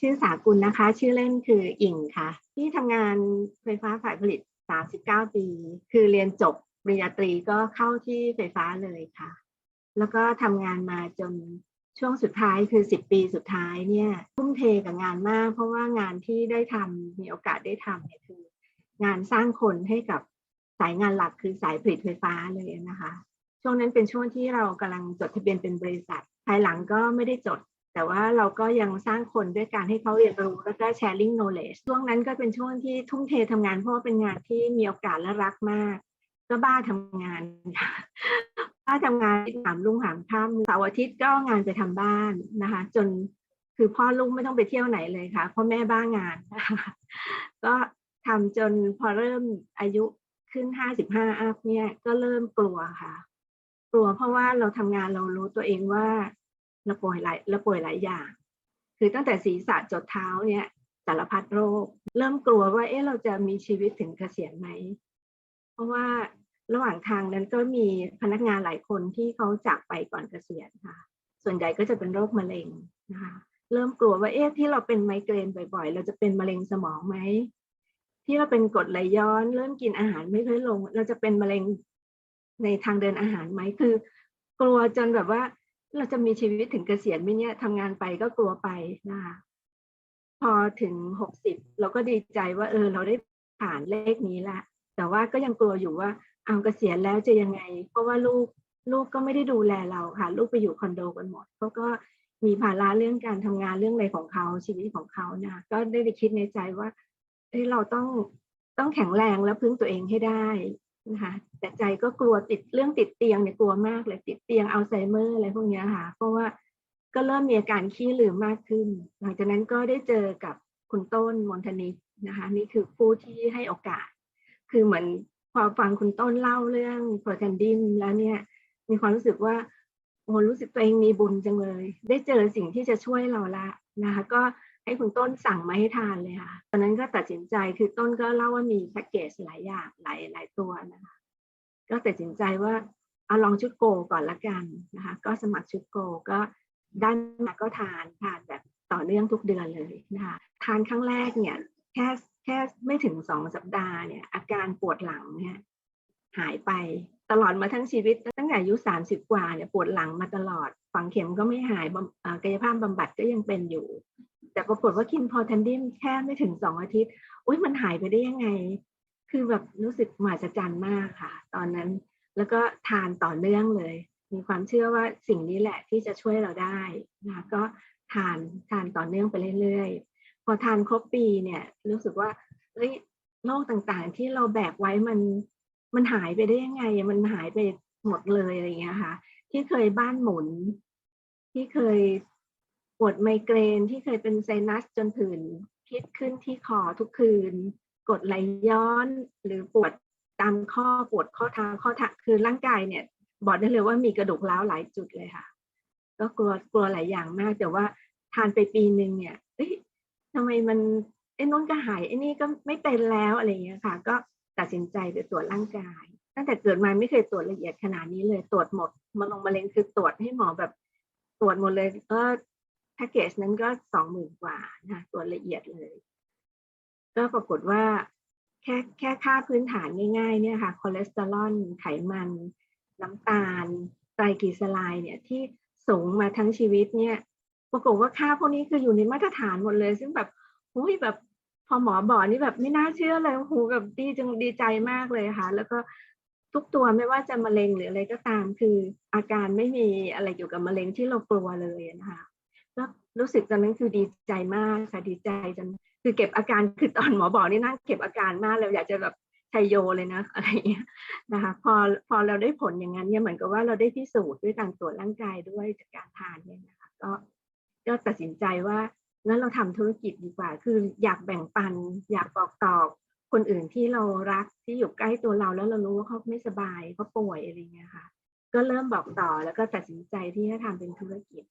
ชื่อสากุลนะคะ ชื่อเล่นคืออิ่งค่ะ ที่ทำงานไฟฟ้าฝ่ายผลิต 39 ปี คือเรียนจบปริญญาตรีก็เข้าที่ไฟฟ้าเลยค่ะ แล้วก็ทำงานมาจนช่วงสุดท้ายคือ 10 ปีสุดท้ายเนี่ยทุ่มเทกับงานมาก เพราะว่างานที่ได้ทำมีโอกาสได้ทำเนี่ยคือ งานสร้างคนให้กับสายงานหลักคือสายผลิตไฟฟ้าเลยนะคะ ช่วงนั้นเป็นช่วงที่เรากำลังจดทะเบียนเป็นบริษัท ภายหลังก็ไม่ได้จด แต่ว่าเราก็ยังสร้างคนด้วยการให้เขาเรียนรู้แล้วก็ sharing knowledge ช่วงนั้นก็เป็นช่วงที่ทุ่มเททำงานเพราะว่าเป็นงานที่มีโอกาสและรักมาก ก็บ้าทำงานบ้าทำงานหามรุ่งหามค่ำเสาร์อาทิตย์ก็งานไปทำบ้านนะคะ จนคือพ่อลูกไม่ต้องไปเที่ยวไหนเลยค่ะพราะแม่บ้างานก็ทำจนพอเริ่มอายุขึ้นห้าสิบห้าอัพเนี่ยก็เริ่มกลัวค่ะ กลัวเพราะว่าเราทำงานเรารู้ตัวเองว่า เราป่วยหลายเราป่วยหลายอย่าง คือตั้งแต่ศีรษะจดเท้าเนี่ยสารพัดโรค เริ่มกลัวว่าเอ๊ะเราจะมีชีวิตถึงเกษียณไหม เพราะว่าระหว่างทางนั้นก็มีพนักงานหลายคนที่เขาจากไปก่อนเกษียณค่ะ ส่วนใหญ่ก็จะเป็นโรคมะเร็งนะคะเริ่มกลัวว่าเอ๊ะที่เราเป็นไมเกรนบ่อยๆ เราจะเป็นมะเร็งสมองไหมที่เราเป็นกรดไหลย้อน เริ่มกินอาหารไม่ค่อยลง เราจะเป็นมะเร็งในทางเดินอาหารไหมคือ กลัวจนแบบว่า เราจะมีชีวิตถึงเกษียณไหมเนี่ยทำงานไปก็กลัวไปนะคะพอถึงหกสิบเราก็ดีใจว่า เออ เราได้ผ่านเลขนี้ละ แต่ว่าก็ยังกลัวอยู่ว่าเอาเกษียณแล้วจะยังไง เพราะว่าลูกลูกก็ไม่ได้ดูแลเราค่ะ ลูกไปอยู่คอนโดกันหมดเขาก็มีภาระเรื่องการทำงานเรื่องอะไรของเขาชีวิตของเขานะ ก็ได้ไปคิดในใจว่าเอ้เราต้องต้องแข็งแรงและพึ่งตัวเองให้ได้ นะคะแต่ใจก็กลัวติดเรื่องติดเตียงเนี่ยกลัวมากเลยติดเตียงอัลไซเมอร์อะไรพวกนี้ค่ะ เพราะว่าก็เริ่มมีอาการขี้ลืมมากขึ้น หลังจากนั้นก็ได้เจอกับคุณต้นมนทนิกนะคะ นี่คือผู้ที่ให้โอกาส คือเหมือนพอฟังคุณต้นเล่าเรื่องโปรแทนดิมแล้วเนี่ย มีความรู้สึกว่าโอ้รู้สึกตัวเองมีบุญจังเลย ได้เจอสิ่งที่จะช่วยเราละนะคะ ก็ ให้คุณต้นสั่งมาให้ทานเลยค่ะ ตอนนั้นก็ตัดสินใจคือต้นก็เล่าว่ามีแพ็กเกจหลายอย่างหลายหลายตัวนะคะ ก็ตัดสินใจว่าเอาลองชุดโกก่อนละกันนะคะ ก็สมัครชุดโกก็ได้มาก็ทานทานแบบต่อเนื่องทุกเดือนเลยนะคะ ทานครั้งแรกเนี่ยแค่แค่ไม่ถึงสองสัปดาห์เนี่ยอาการปวดหลังเนี่ยหายไปตลอดมาทั้งชีวิตตั้งแต่อายุสามสิบกว่าเนี่ยปวดหลังมาตลอดฝังเข็มก็ไม่หายกายภาพบำบัดก็ยังเป็นอยู่ แต่ปรากฏว่ากินพอทันดิมแค่ไม่ถึงสองอาทิตย์ อุ้ยมันหายไปได้ยังไง คือแบบรู้สึกมหัศจรรย์มากค่ะ ตอนนั้นแล้วก็ทานต่อเนื่องเลย มีความเชื่อว่าสิ่งนี้แหละที่จะช่วยเราได้นะคะก็ทานทานต่อเนื่องไปเรื่อยๆ พอทานครบปีเนี่ยรู้สึกว่าเฮ้ยโรคต่างๆที่เราแบกไว้มันมันหายไปได้ยังไง มันหายไปหมดเลยอะไรอย่างเงี้ยค่ะ ที่เคยบ้านหมุน ที่เคย ปวดไมเกรนที่เคยเป็นไซนัสจนผื่นพิษขึ้นที่คอทุกคืน กดไหลย้อนหรือปวดตามข้อปวดข้อเท้าข้อเท้าคือร่างกายเนี่ย บอกได้เลยว่ามีกระดูกร้าวหลายจุดเลยค่ะ ก็กลัวกลัวหลายอย่างมาก แต่ว่าทานไปปีหนึ่งเนี่ยเอ้ยทำไมมันไอ้นู้นก็หายไอ้นี่ก็ไม่เป็นแล้วอะไรอย่างเงี้ยค่ะ ก็ตัดสินใจไปตรวจร่างกาย ตั้งแต่เกิดมาไม่เคยตรวจละเอียดขนาดนี้เลยตรวจหมดมะลงมะเร็งคือตรวจให้หมอแบบตรวจหมดเลยก็ แพ็กเกจนั้นก็สองหมื่นกว่านะตรวละเอียดเลย ก็ปรากฏว่าแค่แค่ค่าพื้นฐานง่ายๆเนี่ยค่ะคอเลสเตอรอลไขมัน น้ำตาลไตรกลีเซอไรด์เนี่ยที่สูงมาทั้งชีวิตเนี่ย ปรากฏว่าค่าพวกนี้คืออยู่ในมาตรฐานหมดเลย ซึ่งแบบหุ้ยแบบพอหมอบอกนี่แบบไม่น่าเชื่อเลยโอ้โหแบบดีจังดีใจมากเลยค่ะ แล้วก็ทุกตัวไม่ว่าจะมะเร็งหรืออะไรก็ตาม คืออาการไม่มีอะไรเกี่ยวกับมะเร็งที่เรากลัวเลยนะคะ ก็รู้สึกตอนนั้นคือดีใจมากค่ะดีใจจนคือเก็บอาการคือตอนหมอบอกนี่นั่งเก็บอาการมากเลยอยากจะแบบชัยโยเลยนะอะไรเงี้ยนะคะพอพอเราได้ผลอย่างนั้นเนี่ยเหมือนกับว่าเราได้พิสูจน์ด้วยการตรวจร่างกายด้วยจากการทานเนี่ยนะคะก็ก็ตัดสินใจว่างั้นเราทำธุรกิจดีกว่า คืออยากแบ่งปัน อยากบอกต่อคนอื่นที่เรารักที่อยู่ใกล้ตัวเราแล้วเรารู้ว่าเขาไม่สบายเขาป่วยอะไรเงี้ยค่ะ ก็เริ่มบอกต่อแล้วก็ตัดสินใจที่จะทำเป็นธุรกิจ